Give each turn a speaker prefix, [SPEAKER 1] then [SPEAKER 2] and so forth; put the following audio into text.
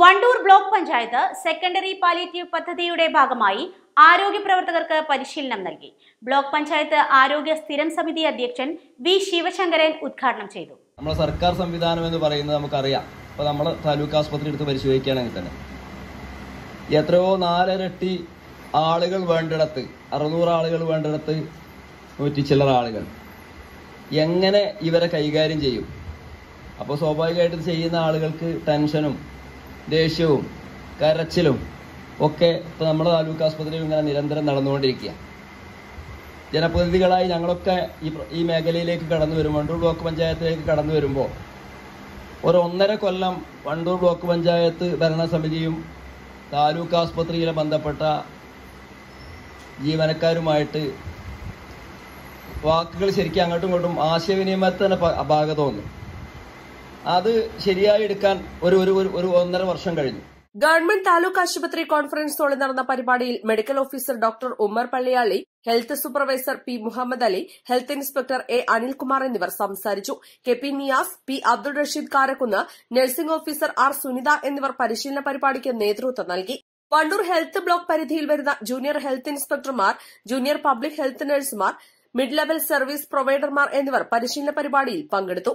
[SPEAKER 1] Wandoor block panchayat secondary palliative പദ്ധതിയുടെ ഭാഗമായി ആരോഗ്യ പ്രവർത്തകർക്ക് പരിശീലനം നൽകി. ബ്ലോക്ക് പഞ്ചായത്ത് ആരോഗ്യ സ്ഥിരം സമിതി അധ്യക്ഷൻ വി ശിവശങ്കരൻ ഉദ്ഘാടനം ചെയ്തു.
[SPEAKER 2] നമ്മുടെ സർക്കാർ സംവിധാനം എന്ന് പറയുന്നത് നമുക്കറിയാം. ഇപ്പോൾ നമ്മൾ താലൂക്ക് ആസ്പത്രി എടുത്ത് പരിശോധിക്കുകയാണെങ്കിൽ തന്നെ എത്രയോ നാലരട്ടി ആളുകൾ വേണ്ടിടത്ത് അറുന്നൂറ് ആളുകൾ വേണ്ടിടത്ത് നൂറ്റി ചില്ലറ ആളുകൾ. എങ്ങനെ ഇവരെ കൈകാര്യം ചെയ്യും? അപ്പോൾ സ്വാഭാവികമായിട്ട് ചെയ്യുന്ന ആളുകൾക്ക് ടെൻഷനും ദേഷ്യവും കരച്ചിലും ഒക്കെ ഇപ്പോൾ നമ്മുടെ താലൂക്ക് ആസ്പത്രിയിൽ ഇങ്ങനെ നിരന്തരം നടന്നുകൊണ്ടിരിക്കുക. ജനപ്രതിനിധികളായി ഞങ്ങളൊക്കെ ഈ ഈ മേഖലയിലേക്ക് കടന്നു വരുമ്പോൾ വണ്ടൂർ ബ്ലോക്ക് പഞ്ചായത്തിലേക്ക് കടന്നു വരുമ്പോൾ ഒരു ഒന്നര കൊല്ലം വണ്ടൂർ ബ്ലോക്ക് പഞ്ചായത്ത് ഭരണസമിതിയും താലൂക്ക് ആസ്പത്രിയിലെ ബന്ധപ്പെട്ട ജീവനക്കാരുമായിട്ട് വാക്കുകൾ ശരിക്കും അങ്ങോട്ടും ഇങ്ങോട്ടും ആശയവിനിമയത്തിന് അപാകത അത് ശരിയായി എടുക്കാൻ ഒരു ഒരു ഒരു- ഒന്നര വർഷം കഴിഞ്ഞു.
[SPEAKER 3] ഗവൺമെന്റ് താലൂക്ക് ആശുപത്രി കോൺഫറൻസ് ഹാളിൽ നടന്ന പരിപാടിയിൽ medical officer doctor Ummer Palliyali health supervisor P Muhammad Ali health inspector A Anilkumar എന്നിവർ സംസാരിച്ചു. K P Niyas P Abdul Rasheed Karakkunnu nursing officer R Sunitha എന്നിവർ പരിശീലന പരിപാടിക്ക് നേതൃത്വം നൽകി. വണ്ടൂർ ഹെൽത്ത് ബ്ലോക്ക് പരിധിയിൽ വരുന്ന ജൂനിയർ ഹെൽത്ത് ഇൻസ്പെക്ടർമാർ ജൂനിയർ പബ്ലിക് ഹെൽത്ത് നഴ്സുമാർ മിഡ് ലെവൽ സർവീസ് പ്രൊവൈഡർമാർ എന്നിവർ പരിശീലന പരിപാടിയിൽ പങ്കെടുത്തു.